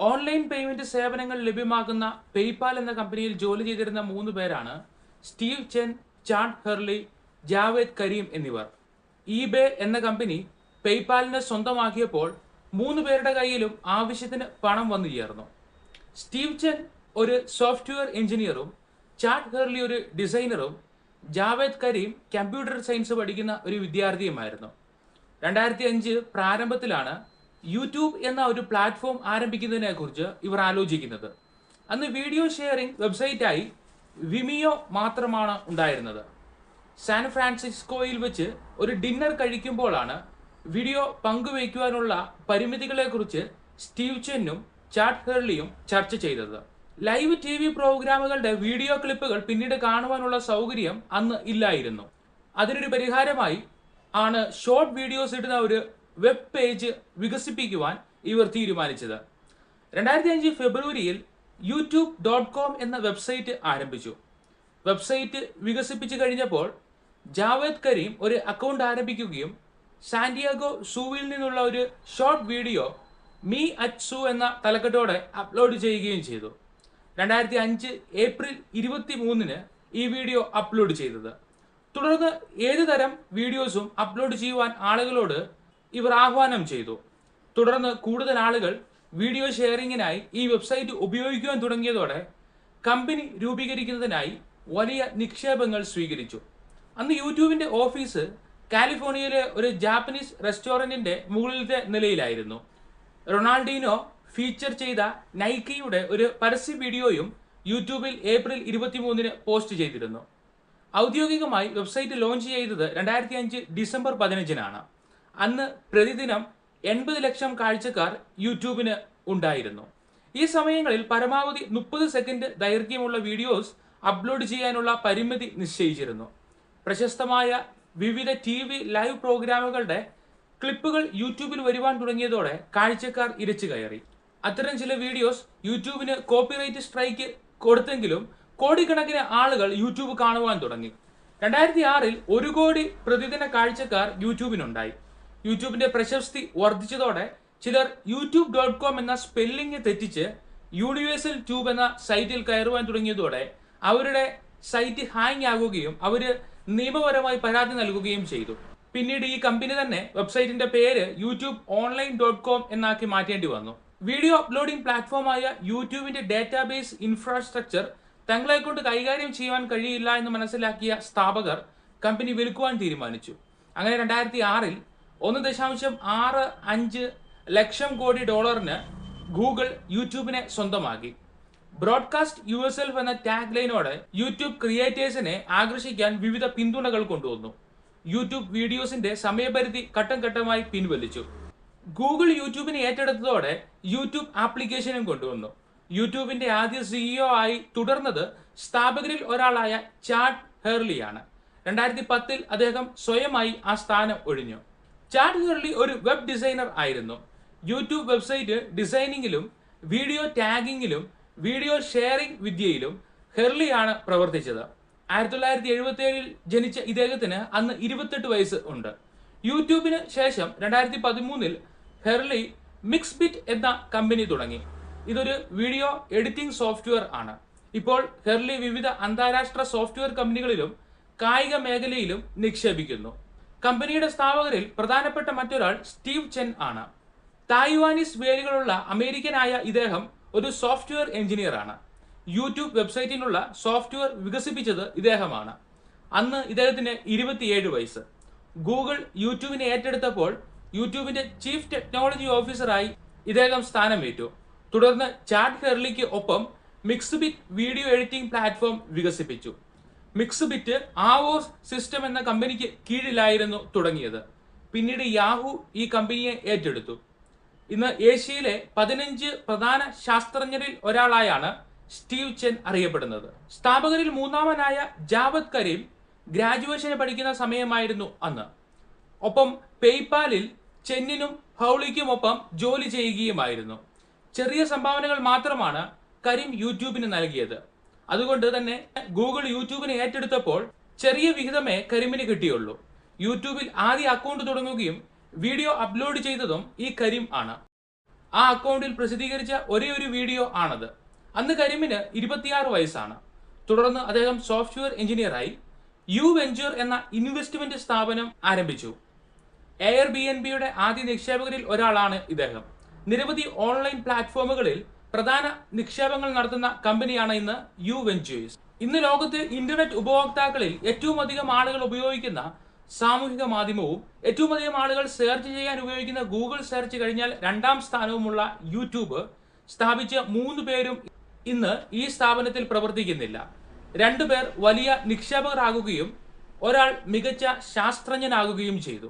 Online payment സേവനങ്ങൾ ലഭ്യമാക്കുന്ന PayPal എന്ന കമ്പനിയിൽ ജോലി ചെയ്തിരുന്ന മൂന്ന് പേരാണ് Steve Chen Chad Hurley Jawed Karim എന്നിവർ. ഇബേ എന്ന കമ്പനി പേയ്പാലിനെ സ്വന്തമാക്കിയപ്പോൾ മൂന്ന് പേരുടെ കയ്യിലും ആവശ്യത്തിന് പണം വന്നു ചേർന്നു. സ്റ്റീവ് ചെൻ ഒരു സോഫ്റ്റ്വെയർ എഞ്ചിനീയറും ചാഡ് ഹെർലി ഒരു ഡിസൈനറും ജാവേദ് കരീം കമ്പ്യൂട്ടർ സയൻസ് പഠിക്കുന്ന ഒരു വിദ്യാർത്ഥിയുമായിരുന്നു. രണ്ടായിരത്തി അഞ്ച് പ്രാരംഭത്തിലാണ് യൂട്യൂബ് എന്ന ഒരു പ്ലാറ്റ്ഫോം ആരംഭിക്കുന്നതിനെ കുറിച്ച് ഇവർ ആലോചിക്കുന്നത്. അന്ന് വീഡിയോ ഷെയറിംഗ് വെബ്സൈറ്റായി വിമിയോ മാത്രമാണ് ഉണ്ടായിരുന്നത്. സാൻ ഫ്രാൻസിസ്കോയിൽ വെച്ച് ഒരു ഡിന്നർ കഴിക്കുമ്പോഴാണ് വീഡിയോ പങ്കുവയ്ക്കുവാനുള്ള പരിമിതികളെക്കുറിച്ച് സ്റ്റീവ് ചെന്നും ചാറ്റ് ഹെർലിയും ചർച്ച ചെയ്തത്. ലൈവ് ടി വി പ്രോഗ്രാമുകളുടെ വീഡിയോ ക്ലിപ്പുകൾ പിന്നീട് കാണുവാനുള്ള സൗകര്യം അന്ന് ഇല്ലായിരുന്നു. അതിനൊരു പരിഹാരമായി ആണ് ഷോർട്ട് വീഡിയോസ് ഇടുന്ന ഒരു വെബ് പേജ് വികസിപ്പിക്കുവാൻ ഇവർ തീരുമാനിച്ചത്. രണ്ടായിരത്തി അഞ്ച് ഫെബ്രുവരിയിൽ യൂട്യൂബ് ഡോട്ട് കോം എന്ന വെബ്സൈറ്റ് ആരംഭിച്ചു. വെബ്സൈറ്റ് വികസിപ്പിച്ചു കഴിഞ്ഞപ്പോൾ ജാവേദ് കരീം ഒരു അക്കൗണ്ട് ആരംഭിക്കുകയും സാന്റിയാഗോ സൂവിൽ നിന്നുള്ള ഒരു ഷോർട്ട് വീഡിയോ മീ അറ്റ് സു എന്ന തലക്കെട്ടോടെ അപ്ലോഡ് ചെയ്യുകയും ചെയ്തു. രണ്ടായിരത്തി അഞ്ച് ഏപ്രിൽ ഇരുപത്തി മൂന്നിന് ഈ വീഡിയോ അപ്ലോഡ് ചെയ്തത്. തുടർന്ന് ഏത് തരം വീഡിയോസും അപ്ലോഡ് ചെയ്യുവാൻ ആളുകളോട് ഇവർ ആഹ്വാനം ചെയ്തു. തുടർന്ന് കൂടുതൽ ആളുകൾ വീഡിയോ ഷെയറിങ്ങിനായി ഈ വെബ്സൈറ്റ് ഉപയോഗിക്കുവാൻ തുടങ്ങിയതോടെ കമ്പനി രൂപീകരിക്കുന്നതിനായി വലിയ നിക്ഷേപങ്ങൾ സ്വീകരിച്ചു. അന്ന് യൂട്യൂബിന്റെ ഓഫീസ് കാലിഫോർണിയയിലെ ഒരു ജാപ്പനീസ് റെസ്റ്റോറന്റിന്റെ മുകളിലത്തെ നിലയിലായിരുന്നു. റൊണാൾഡീനോ ഫീച്ചർ ചെയ്ത നൈക്കിയുടെ ഒരു പരസ്യ വീഡിയോയും യൂട്യൂബിൽ ഏപ്രിൽ ഇരുപത്തിമൂന്നിന് പോസ്റ്റ് ചെയ്തിരുന്നു. ഔദ്യോഗികമായി വെബ്സൈറ്റ് ലോഞ്ച് ചെയ്തത് രണ്ടായിരത്തി അഞ്ച് ഡിസംബർ പതിനഞ്ചിനാണ്. അന്ന് പ്രതിദിനം എൺപത് ലക്ഷം കാഴ്ചക്കാർ യൂട്യൂബിന് ഉണ്ടായിരുന്നു. ഈ സമയങ്ങളിൽ പരമാവധി മുപ്പത് സെക്കൻഡ് ദൈർഘ്യമുള്ള വീഡിയോസ് അപ്ലോഡ് ചെയ്യാനുള്ള പരിമിതി നിശ്ചയിച്ചിരുന്നു. പ്രശസ്തമായ വിവിധ ടി വി ലൈവ് പ്രോഗ്രാമുകളുടെ ക്ലിപ്പുകൾ യൂട്യൂബിൽ വരുവാൻ തുടങ്ങിയതോടെ കാഴ്ചക്കാർ ഇരച്ചു കയറി. അത്തരം ചില വീഡിയോസ് യൂട്യൂബിന് കോപ്പിറൈറ്റ് സ്ട്രൈക്ക് കൊടുത്തെങ്കിലും കോടിക്കണക്കിന് ആളുകൾ യൂട്യൂബ് കാണുവാൻ തുടങ്ങി. രണ്ടായിരത്തി ആറിൽ ഒരു കോടി പ്രതിദിന കാഴ്ചക്കാർ യൂട്യൂബിനുണ്ടായി. യൂട്യൂബിന്റെ പ്രശസ്തി വർദ്ധിച്ചതോടെ ചിലർ യൂട്യൂബ് ഡോട്ട് കോം എന്ന സ്പെല്ലിംഗ് തെറ്റിച്ച് യൂണിവേഴ്സൽ ട്യൂബ് എന്ന സൈറ്റിൽ കയറുവാൻ തുടങ്ങിയതോടെ അവരുടെ സൈറ്റ് ഹാങ് ആകുകയും അവർ നിയമപരമായി പരാതി നൽകുകയും ചെയ്തു. പിന്നീട് ഈ കമ്പനി തന്നെ വെബ്സൈറ്റിന്റെ പേര് യൂട്യൂബ് ഓൺലൈൻ ഡോട്ട് കോം എന്നാക്കി മാറ്റേണ്ടി വന്നു. വീഡിയോ അപ്ലോഡിംഗ് പ്ലാറ്റ്ഫോമായ യൂട്യൂബിന്റെ ഡാറ്റാബേസ് ഇൻഫ്രാസ്ട്രക്ചർ തങ്ങളെ കൊണ്ട് കൈകാര്യം ചെയ്യുവാൻ കഴിയില്ല എന്ന് മനസ്സിലാക്കിയ സ്ഥാപകർ കമ്പനി വിൽക്കുവാൻ തീരുമാനിച്ചു. അങ്ങനെ രണ്ടായിരത്തി ആറിൽ ഒന്ന് ദശാംശം ആറ് അഞ്ച് ലക്ഷം കോടി ഡോളറിന് ഗൂഗിൾ യൂട്യൂബിനെ സ്വന്തമാക്കി. ബ്രോഡ്കാസ്റ്റ് യു എസ് എൽഫ് എന്ന ടാഗ് ലൈനോടെ യൂട്യൂബ് ക്രിയേറ്റേഴ്സിനെ ആകർഷിക്കാൻ വിവിധ പിന്തുണകൾ കൊണ്ടുവന്നു. യൂട്യൂബ് വീഡിയോസിന്റെ സമയപരിധി ഘട്ടം ഘട്ടമായി പിൻവലിച്ചു. ഗൂഗിൾ യൂട്യൂബിനെ ഏറ്റെടുത്തതോടെ യൂട്യൂബ് ആപ്ലിക്കേഷനും കൊണ്ടുവന്നു. യൂട്യൂബിന്റെ ആദ്യ സിഇഒ ആയി തുടർന്നത് സ്ഥാപകരിൽ ഒരാളായ ചാഡ് ഹെർലിയാണ്. രണ്ടായിരത്തി പത്തിൽ അദ്ദേഹം സ്വയമായി ആ സ്ഥാനം ഒഴിഞ്ഞു. ചാഡ് ഹെർലി ഒരു വെബ് ഡിസൈനർ ആയിരുന്നു. യൂട്യൂബ് വെബ്സൈറ്റ് ഡിസൈനിങ്ങിലും വീഡിയോ ടാഗിങ്ങിലും വീഡിയോ ഷെയറിംഗ് വിദ്യയിലും ഹെർലിയാണ് പ്രവർത്തിച്ചത്. ആയിരത്തി തൊള്ളായിരത്തി എഴുപത്തി ഏഴിൽ ജനിച്ച ഇദ്ദേഹത്തിന് അന്ന് ഇരുപത്തെട്ട് വയസ്സ് ഉണ്ട്. യൂട്യൂബിന് ശേഷം രണ്ടായിരത്തി പതിമൂന്നിൽ ഹെർലി മിക്സ് ബിറ്റ് എന്ന കമ്പനി തുടങ്ങി. ഇതൊരു വീഡിയോ എഡിറ്റിംഗ് സോഫ്റ്റ്വെയർ ആണ്. ഇപ്പോൾ ഹെർലി വിവിധ അന്താരാഷ്ട്ര സോഫ്റ്റ്വെയർ കമ്പനികളിലും കായിക മേഖലയിലും നിക്ഷേപിക്കുന്നു. കമ്പനിയുടെ സ്ഥാപകരിൽ പ്രധാനപ്പെട്ട മറ്റൊരാൾ സ്റ്റീവ് ചെൻ ആണ്. തായ്വാനീസ് വേരുകളുള്ള അമേരിക്കനായ ഇദ്ദേഹം ഒരു സോഫ്റ്റ്വെയർ എഞ്ചിനീയർ ആണ്. യൂട്യൂബ് വെബ്സൈറ്റിനുള്ള സോഫ്റ്റ്വെയർ വികസിപ്പിച്ചത് ഇദ്ദേഹമാണ്. അന്ന് ഇദ്ദേഹത്തിന് ഇരുപത്തിയേഴ് വയസ്സ്. ഗൂഗിൾ യൂട്യൂബിനെ ഏറ്റെടുത്തപ്പോൾ യൂട്യൂബിന്റെ ചീഫ് ടെക്നോളജി ഓഫീസറായി ഇദ്ദേഹം സ്ഥാനമേറ്റു. തുടർന്ന് ചാറ്റ് ഹെർലിക്ക് ഒപ്പം മിക്സ്ബിറ്റ് വീഡിയോ എഡിറ്റിംഗ് പ്ലാറ്റ്ഫോം വികസിപ്പിച്ചു. മിക്സ്ബിറ്റ് ആവോസ് സിസ്റ്റം എന്ന കമ്പനിക്ക് കീഴിലായിരുന്നു തുടങ്ങിയത്. പിന്നീട് യാഹു ഈ കമ്പനിയെ ഏറ്റെടുത്തു. ഇന്ന് ഏഷ്യയിലെ പതിനഞ്ച് പ്രധാന ശാസ്ത്രജ്ഞരിൽ ഒരാളായാണ് സ്റ്റീവ് ചെൻ അറിയപ്പെടുന്നത്. സ്ഥാപകരിൽ മൂന്നാമനായ ജാവദ് കരീം ഗ്രാജുവേഷന് പഠിക്കുന്ന സമയമായിരുന്നു അന്ന്. ഒപ്പം പേയ്പാലിൽ ചെന്നിനും ഹൗളിക്കുമൊപ്പം ജോലി ചെയ്യുകയുമായിരുന്നു. ചെറിയ സംഭാവനകൾ മാത്രമാണ് കരീം യൂട്യൂബിന് നൽകിയത്. അതുകൊണ്ട് തന്നെ ഗൂഗിൾ യൂട്യൂബിനെ ഏറ്റെടുത്തപ്പോൾ ചെറിയ വിഹിതമേ കരിമിന് കിട്ടിയുള്ളൂ. യൂട്യൂബിൽ ആദ്യ അക്കൗണ്ട് തുടങ്ങുകയും വീഡിയോ അപ്ലോഡ് ചെയ്തതും ഈ കരിം ആണ്. ആ അക്കൗണ്ടിൽ പ്രസിദ്ധീകരിച്ച ഒരേ ഒരു വീഡിയോ ആണത്. അന്ന് കരിമിന് ഇരുപത്തിയാറ് വയസ്സാണ്. തുടർന്ന് അദ്ദേഹം സോഫ്റ്റ്വെയർ എഞ്ചിനീയറായി യു വെഞ്ചർ എന്ന ഇൻവെസ്റ്റ്മെന്റ് സ്ഥാപനം ആരംഭിച്ചു. എയർ ബി എൻ ബിയുടെ ആദ്യ നിക്ഷേപകരിൽ ഒരാളാണ് ഇദ്ദേഹം. നിരവധി ഓൺലൈൻ പ്ലാറ്റ്ഫോമുകളിൽ പ്രധാന നിക്ഷേപങ്ങൾ നടത്തുന്ന കമ്പനിയാണ് ഇന്ന് യു വെഞ്ചേഴ്സ്. ഇന്ന് ലോകത്ത് ഇന്റർനെറ്റ് ഉപഭോക്താക്കളിൽ ഏറ്റവും അധികം ആളുകൾ ഉപയോഗിക്കുന്ന സാമൂഹിക മാധ്യമവും ഏറ്റവും അധികം ആളുകൾ സെർച്ച് ചെയ്യാൻ ഉപയോഗിക്കുന്ന ഗൂഗിൾ സെർച്ച് കഴിഞ്ഞാൽ രണ്ടാം സ്ഥാനവുമുള്ള യൂട്യൂബ് സ്ഥാപിച്ച മൂന്ന് പേരും ഇന്ന് ഈ സ്ഥാപനത്തിൽ പ്രവർത്തിക്കുന്നില്ല. രണ്ടുപേർ വലിയ നിക്ഷേപകരാകുകയും ഒരാൾ മികച്ച ശാസ്ത്രജ്ഞനാകുകയും ചെയ്തു.